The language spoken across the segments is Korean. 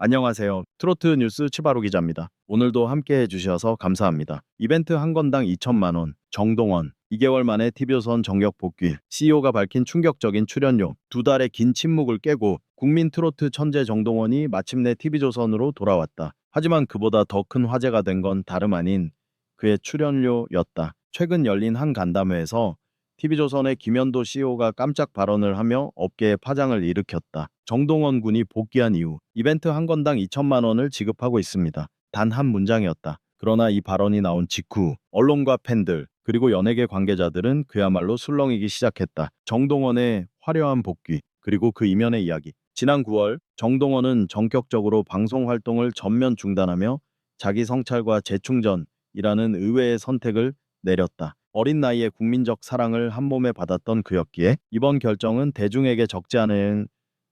안녕하세요. 트로트 뉴스 치바로 기자입니다. 오늘도 함께 해주셔서 감사합니다. 이벤트 한 건당 2천만 원. 정동원 2개월 만에 TV조선 정격 복귀. CEO가 밝힌 충격적인 출연료. 두 달의 긴 침묵을 깨고 국민 트로트 천재 정동원이 마침내 TV조선으로 돌아왔다. 하지만 그보다 더 큰 화제가 된 건 다름 아닌 그의 출연료였다. 최근 열린 한 간담회에서 TV조선의 김현도 CEO가 깜짝 발언을 하며 업계에 파장을 일으켰다. 정동원 군이 복귀한 이후 이벤트 한 건당 2천만 원을 지급하고 있습니다. 단 한 문장이었다. 그러나 이 발언이 나온 직후 언론과 팬들 그리고 연예계 관계자들은 그야말로 술렁이기 시작했다. 정동원의 화려한 복귀 그리고 그 이면의 이야기. 지난 9월 정동원은 전격적으로 방송 활동을 전면 중단하며 자기 성찰과 재충전이라는 의외의 선택을 내렸다. 어린 나이에 국민적 사랑을 한 몸에 받았던 그였기에 이번 결정은 대중에게 적지 않은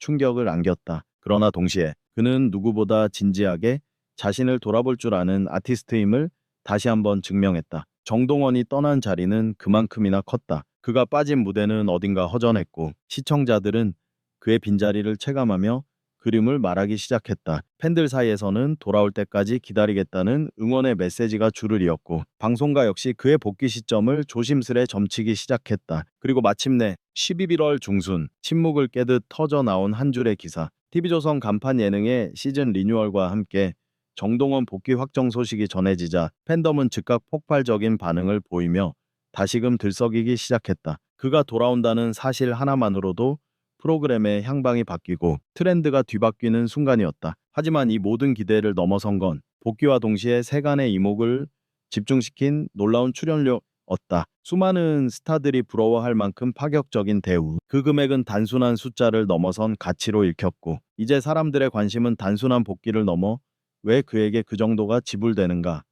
충격을 안겼다. 그러나 동시에 그는 누구보다 진지하게 자신을 돌아볼 줄 아는 아티스트임을 다시 한번 증명했다. 정동원이 떠난 자리는 그만큼이나 컸다. 그가 빠진 무대는 어딘가 허전했고 시청자들은 그의 빈자리를 체감하며 그림을 말하기 시작했다. 팬들 사이에서는 돌아올 때까지 기다리겠다는 응원의 메시지가 줄을 이었고 방송가 역시 그의 복귀 시점을 조심스레 점치기 시작했다. 그리고 마침내 11월 중순 침묵을 깨듯 터져 나온 한 줄의 기사. TV조선 간판 예능의 시즌 리뉴얼과 함께 정동원 복귀 확정 소식이 전해지자 팬덤은 즉각 폭발적인 반응을 보이며 다시금 들썩이기 시작했다. 그가 돌아온다는 사실 하나만으로도 프로그램의 향방이 바뀌고 트렌드가 뒤바뀌는 순간이었다. 하지만 이 모든 기대를 넘어선 건 복귀와 동시에 세간의 이목을 집중시킨 놀라운 출연료였다. 수많은 스타들이 부러워할 만큼 파격적인 대우. 그 금액은 단순한 숫자를 넘어선 가치로 읽혔고 이제 사람들의 관심은 단순한 복귀를 넘어 왜 그에게 그 정도가 지불되는가?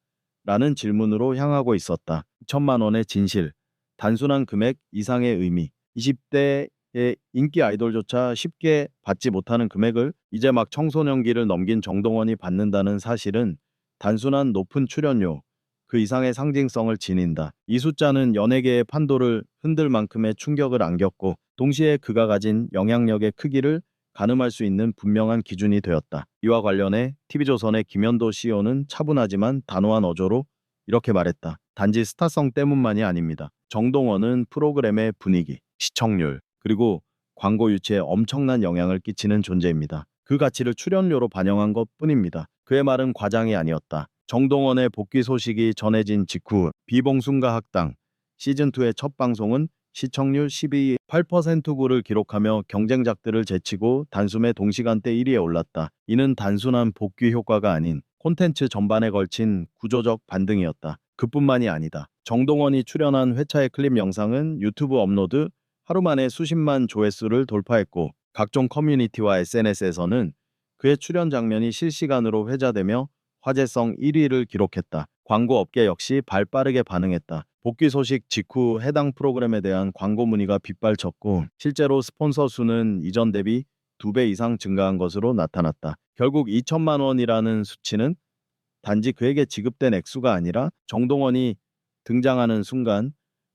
라는 질문으로 향하고 있었다. 천만 원의 진실, 단순한 금액 이상의 의미, 20대 의 인기 아이돌조차 쉽게 받지 못하는 금액을 이제 막 청소년기를 넘긴 정동원이 받는다는 사실은 단순한 높은 출연료, 그 이상의 상징성을 지닌다. 이 숫자는 연예계의 판도를 흔들 만큼의 충격을 안겼고 동시에 그가 가진 영향력의 크기를 가늠할 수 있는 분명한 기준이 되었다. 이와 관련해 TV조선의 김현도 CEO는 차분하지만 단호한 어조로 이렇게 말했다. 단지 스타성 때문만이 아닙니다. 정동원은 프로그램의 분위기, 시청률, 그리고 광고 유치에 엄청난 영향을 끼치는 존재입니다. 그 가치를 출연료로 반영한 것 뿐입니다. 그의 말은 과장이 아니었다. 정동원의 복귀 소식이 전해진 직후 비봉순가 학당 시즌2의 첫 방송은 시청률 12.8%구를 기록하며 경쟁작들을 제치고 단숨에 동시간대 1위에 올랐다. 이는 단순한 복귀 효과가 아닌 콘텐츠 전반에 걸친 구조적 반등이었다. 그뿐만이 아니다. 정동원이 출연한 회차의 클립 영상은 유튜브 업로드 하루 만에 수십만 조회수를 돌파했고 각종 커뮤니티와 SNS에서는 그의 출연 장면이 실시간으로 회자되며 화제성 1위를 기록했다. 광고 업계 역시 발 빠르게 반응했다. 복귀 소식 직후 해당 프로그램에 대한 광고 문의가 빗발쳤고 실제로 스폰서 수는 이전 대비 2배 이상 증가한 것으로 나타났다. 결국 2천만 원이라는 수치는 단지 그에게 지급된 액수가 아니라 정동원이 등장하는 순간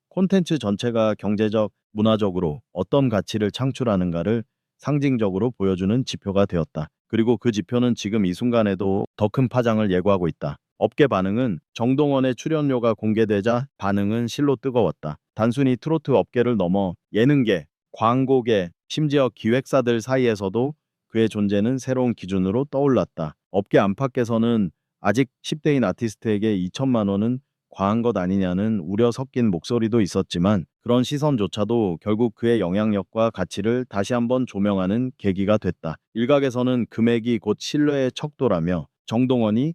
콘텐츠 전체가 경제적, 문화적으로 어떤 가치를 창출하는가를 상징적으로 보여주는 지표가 되었다. 그리고 그 지표는 지금 이 순간에도 더 큰 파장을 예고하고 있다. 업계 반응은 정동원의 출연료가 공개되자 반응은 실로 뜨거웠다. 단순히 트로트 업계를 넘어 예능계, 광고계, 심지어 기획사들 사이에서도 그의 존재는 새로운 기준으로 떠올랐다. 업계 안팎에서는 아직 10대인 아티스트에게 2천만 원은 과한 것 아니냐는 우려 섞인 목소리도 있었지만 그런 시선조차도 결국 그의 영향력과 가치를 다시 한번 조명하는 계기가 됐다. 일각에서는 금액이 곧 신뢰의 척도라며 정동원이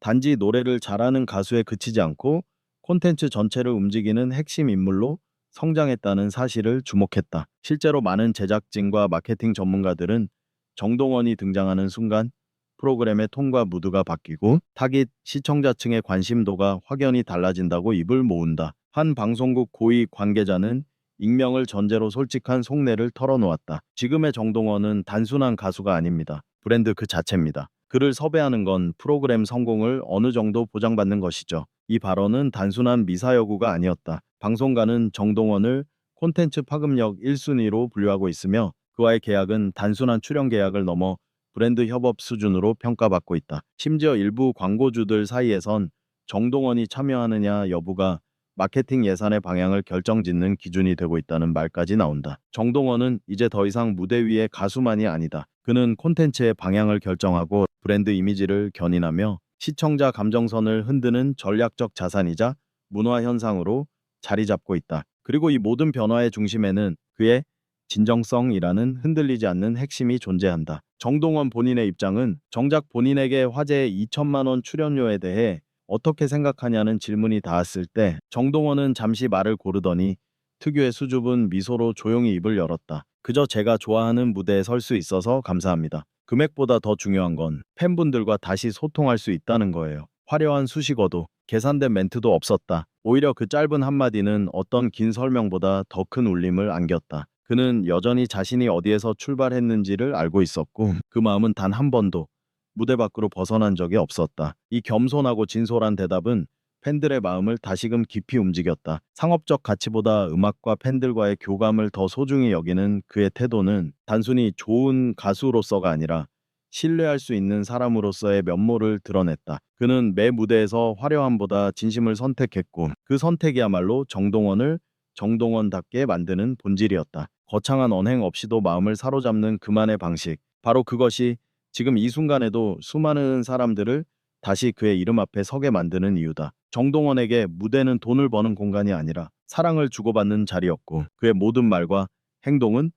단지 노래를 잘하는 가수에 그치지 않고 콘텐츠 전체를 움직이는 핵심 인물로 성장했다는 사실을 주목했다. 실제로 많은 제작진과 마케팅 전문가들은 정동원이 등장하는 순간 프로그램의 톤과 무드가 바뀌고 타깃 시청자층의 관심도가 확연히 달라진다고 입을 모은다. 한 방송국 고위 관계자는 익명을 전제로 솔직한 속내를 털어놓았다. 지금의 정동원은 단순한 가수가 아닙니다. 브랜드 그 자체입니다. 그를 섭외하는 건 프로그램 성공을 어느 정도 보장받는 것이죠. 이 발언은 단순한 미사여구가 아니었다. 방송가는 정동원을 콘텐츠 파급력 1순위로 분류하고 있으며 그와의 계약은 단순한 출연 계약을 넘어 브랜드 협업 수준으로 평가받고 있다. 심지어 일부 광고주들 사이에선 정동원이 참여하느냐 여부가 마케팅 예산의 방향을 결정짓는 기준이 되고 있다는 말까지 나온다. 정동원은 이제 더 이상 무대 위의 가수만이 아니다. 그는 콘텐츠의 방향을 결정하고 브랜드 이미지를 견인하며 시청자 감정선을 흔드는 전략적 자산이자 문화 현상으로 자리 잡고 있다. 그리고 이 모든 변화의 중심에는 그의 진정성이라는 흔들리지 않는 핵심이 존재한다. 정동원 본인의 입장은 정작 본인에게 화제의 2천만 원 출연료에 대해 어떻게 생각하냐는 질문이 닿았을 때 정동원은 잠시 말을 고르더니 특유의 수줍은 미소로 조용히 입을 열었다. 그저 제가 좋아하는 무대에 설 수 있어서 감사합니다. 금액보다 더 중요한 건 팬분들과 다시 소통할 수 있다는 거예요. 화려한 수식어도 계산된 멘트도 없었다. 오히려 그 짧은 한마디는 어떤 긴 설명보다 더 큰 울림을 안겼다. 그는 여전히 자신이 어디에서 출발했는지를 알고 있었고 그 마음은 단 한 번도 무대 밖으로 벗어난 적이 없었다. 이 겸손하고 진솔한 대답은 팬들의 마음을 다시금 깊이 움직였다. 상업적 가치보다 음악과 팬들과의 교감을 더 소중히 여기는 그의 태도는 단순히 좋은 가수로서가 아니라 신뢰할 수 있는 사람으로서의 면모를 드러냈다. 그는 매 무대에서 화려함보다 진심을 선택했고 그 선택이야말로 정동원을 정동원답게 만드는 본질이었다. 거창한 언행 없이도 마음을 사로잡는 그만의 방식. 바로 그것이 지금 이 순간에도 수많은 사람들을 다시 그의 이름 앞에 서게 만드는 이유다. 정동원에게 무대는 돈을 버는 공간이 아니라 사랑을 주고받는 자리였고 그의 모든 말과 행동은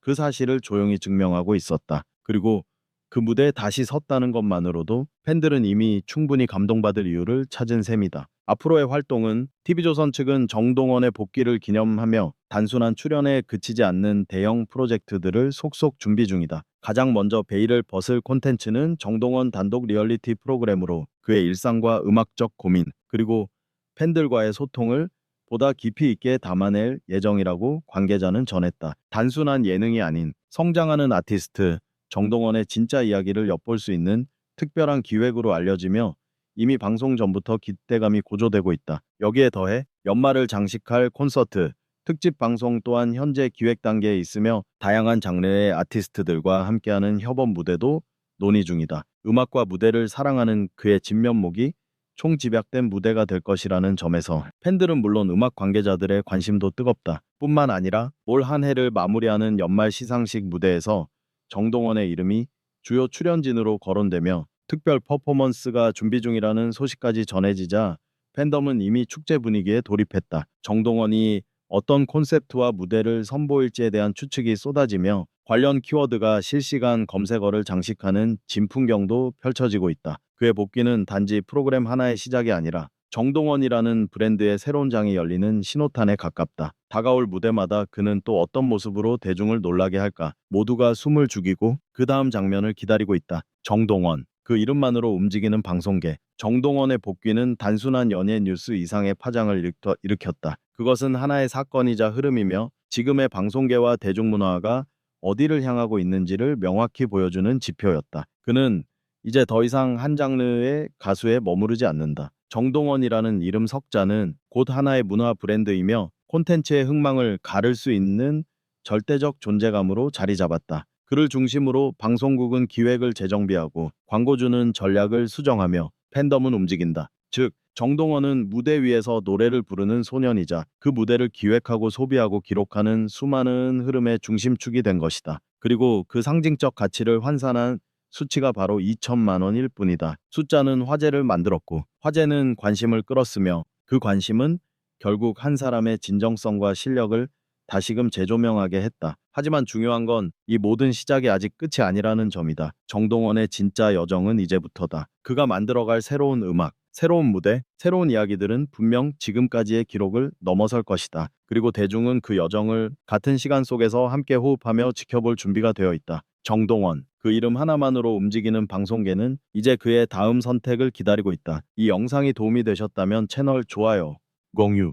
그 사실을 조용히 증명하고 있었다. 그리고 그 무대에 다시 섰다는 것만으로도 팬들은 이미 충분히 감동받을 이유를 찾은 셈이다. 앞으로의 활동은 TV조선 측은 정동원의 복귀를 기념하며 단순한 출연에 그치지 않는 대형 프로젝트들을 속속 준비 중이다. 가장 먼저 베일을 벗을 콘텐츠는 정동원 단독 리얼리티 프로그램으로 그의 일상과 음악적 고민 그리고 팬들과의 소통을 보다 깊이 있게 담아낼 예정이라고 관계자는 전했다. 단순한 예능이 아닌 성장하는 아티스트 정동원의 진짜 이야기를 엿볼 수 있는 특별한 기획으로 알려지며 이미 방송 전부터 기대감이 고조되고 있다. 여기에 더해 연말을 장식할 콘서트, 특집 방송 또한 현재 기획 단계에 있으며 다양한 장르의 아티스트들과 함께하는 협업 무대도 논의 중이다. 음악과 무대를 사랑하는 그의 진면목이 총집약된 무대가 될 것이라는 점에서 팬들은 물론 음악 관계자들의 관심도 뜨겁다. 뿐만 아니라 올 한 해를 마무리하는 연말 시상식 무대에서 정동원의 이름이 주요 출연진으로 거론되며 특별 퍼포먼스가 준비 중이라는 소식까지 전해지자 팬덤은 이미 축제 분위기에 돌입했다. 정동원이 어떤 콘셉트와 무대를 선보일지에 대한 추측이 쏟아지며 관련 키워드가 실시간 검색어를 장식하는 진풍경도 펼쳐지고 있다. 그의 복귀는 단지 프로그램 하나의 시작이 아니라 정동원이라는 브랜드의 새로운 장이 열리는 신호탄에 가깝다. 다가올 무대마다 그는 또 어떤 모습으로 대중을 놀라게 할까? 모두가 숨을 죽이고 그 다음 장면을 기다리고 있다. 정동원. 그 이름만으로 움직이는 방송계. 정동원의 복귀는 단순한 연예 뉴스 이상의 파장을 일으켰다. 그것은 하나의 사건이자 흐름이며 지금의 방송계와 대중문화가 어디를 향하고 있는지를 명확히 보여주는 지표였다. 그는 이제 더 이상 한 장르의 가수에 머무르지 않는다. 정동원이라는 이름 석자는 곧 하나의 문화 브랜드이며 콘텐츠의 흥망을 가를 수 있는 절대적 존재감으로 자리 잡았다. 그를 중심으로 방송국은 기획을 재정비하고 광고주는 전략을 수정하며 팬덤은 움직인다. 즉, 정동원은 무대 위에서 노래를 부르는 소년이자 그 무대를 기획하고 소비하고 기록하는 수많은 흐름의 중심축이 된 것이다. 그리고 그 상징적 가치를 환산한 수치가 바로 2천만 원일 뿐이다. 숫자는 화제를 만들었고 화제는 관심을 끌었으며 그 관심은 결국 한 사람의 진정성과 실력을 다시금 재조명하게 했다. 하지만 중요한 건 이 모든 시작이 아직 끝이 아니라는 점이다. 정동원의 진짜 여정은 이제부터다. 그가 만들어갈 새로운 음악, 새로운 무대, 새로운 이야기들은 분명 지금까지의 기록을 넘어설 것이다. 그리고 대중은 그 여정을 같은 시간 속에서 함께 호흡하며 지켜볼 준비가 되어 있다. 정동원. 그 이름 하나만으로 움직이는 방송계는 이제 그의 다음 선택을 기다리고 있다. 이 영상이 도움이 되셨다면 채널 좋아요, 공유,